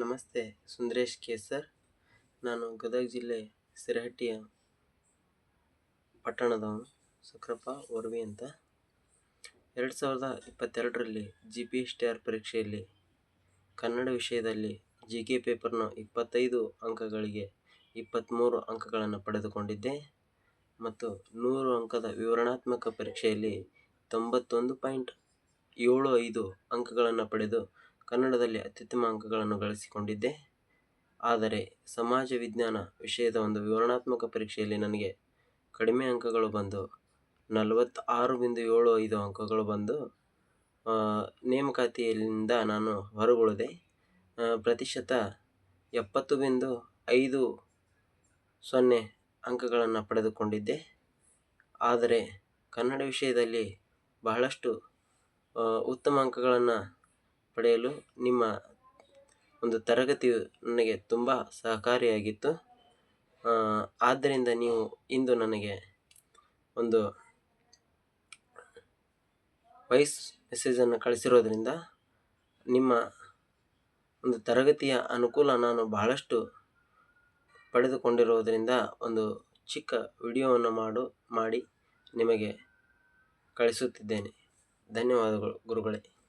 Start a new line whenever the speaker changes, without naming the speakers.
ನಮಸ್ತೆ, Sundaresh K sir ನಾನು ಗದಗ ಜಿಲ್ಲೆ ಸಿರಹಟ್ಟಿಯ ಪಟ್ಟಣದವನು ಸುಕ್ರಪ್ಪ ಒರ್ವಿ ಅಂತ. ಎರಡು ಸಾವಿರದ ಇಪ್ಪತ್ತೆರಡರಲ್ಲಿ G P S T R ಪರೀಕ್ಷೆಯಲ್ಲಿ ಕನ್ನಡ ವಿಷಯದಲ್ಲಿ ಜಿ ಕೆ ಪೇಪರ್ನ ಇಪ್ಪತ್ತೈದು ಅಂಕಗಳಿಗೆ ಇಪ್ಪತ್ತ್ಮೂರು ಅಂಕಗಳನ್ನು ಪಡೆದುಕೊಂಡಿದ್ದೆ ಮತ್ತು ನೂರು ಅಂಕದ ವಿವರಣಾತ್ಮಕ ಪರೀಕ್ಷೆಯಲ್ಲಿ ತೊಂಬತ್ತೊಂದು ಪಾಯಿಂಟ್ ಏಳು ಐದು ಅಂಕಗಳನ್ನು ಪಡೆದು ಕನ್ನಡದಲ್ಲಿ ಅತ್ಯುತ್ತಮ ಅಂಕಗಳನ್ನು ಗಳಿಸಿಕೊಂಡಿದ್ದೆ. ಆದರೆ ಸಮಾಜ ವಿಜ್ಞಾನ ವಿಷಯದ ಒಂದು ವಿವರಣಾತ್ಮಕ ಪರೀಕ್ಷೆಯಲ್ಲಿ ನನಗೆ ಕಡಿಮೆ ಅಂಕಗಳು ಬಂದು, ನಲವತ್ತಾರು ಬಿಂದು ಏಳು ಐದು ಅಂಕಗಳು ಬಂದು ನೇಮಕಾತಿಯಿಂದ ನಾನು ಹೊರಗುಳಿದೆ. ಪ್ರತಿಶತ ಎಪ್ಪತ್ತು ಬಿಂದು ಐದು ಸೊನ್ನೆ ಅಂಕಗಳನ್ನು ಪಡೆದುಕೊಂಡಿದ್ದೆ. ಆದರೆ ಕನ್ನಡ ವಿಷಯದಲ್ಲಿ ಬಹಳಷ್ಟು ಉತ್ತಮ ಅಂಕಗಳನ್ನು ಪಡೆಯಲು ನಿಮ್ಮ ಒಂದು ತರಗತಿಯು ನನಗೆ ತುಂಬ ಸಹಕಾರಿಯಾಗಿತ್ತು. ಆದ್ದರಿಂದ ನೀವು ಇಂದು ನನಗೆ ಒಂದು ವಾಯ್ಸ್ ಮೆಸೇಜನ್ನು ಕಳಿಸಿರೋದ್ರಿಂದ ನಿಮ್ಮ ಒಂದು ತರಗತಿಯ ಅನುಕೂಲ ನಾನು ಬಹಳಷ್ಟು ಪಡೆದುಕೊಂಡಿರುವುದರಿಂದ ಒಂದು ಚಿಕ್ಕ ವಿಡಿಯೋವನ್ನು ಮಾಡು, ಮಾಡಿ ನಿಮಗೆ ಕಳಿಸುತ್ತಿದ್ದೇನೆ. ಧನ್ಯವಾದಗಳು ಗುರುಗಳೇ.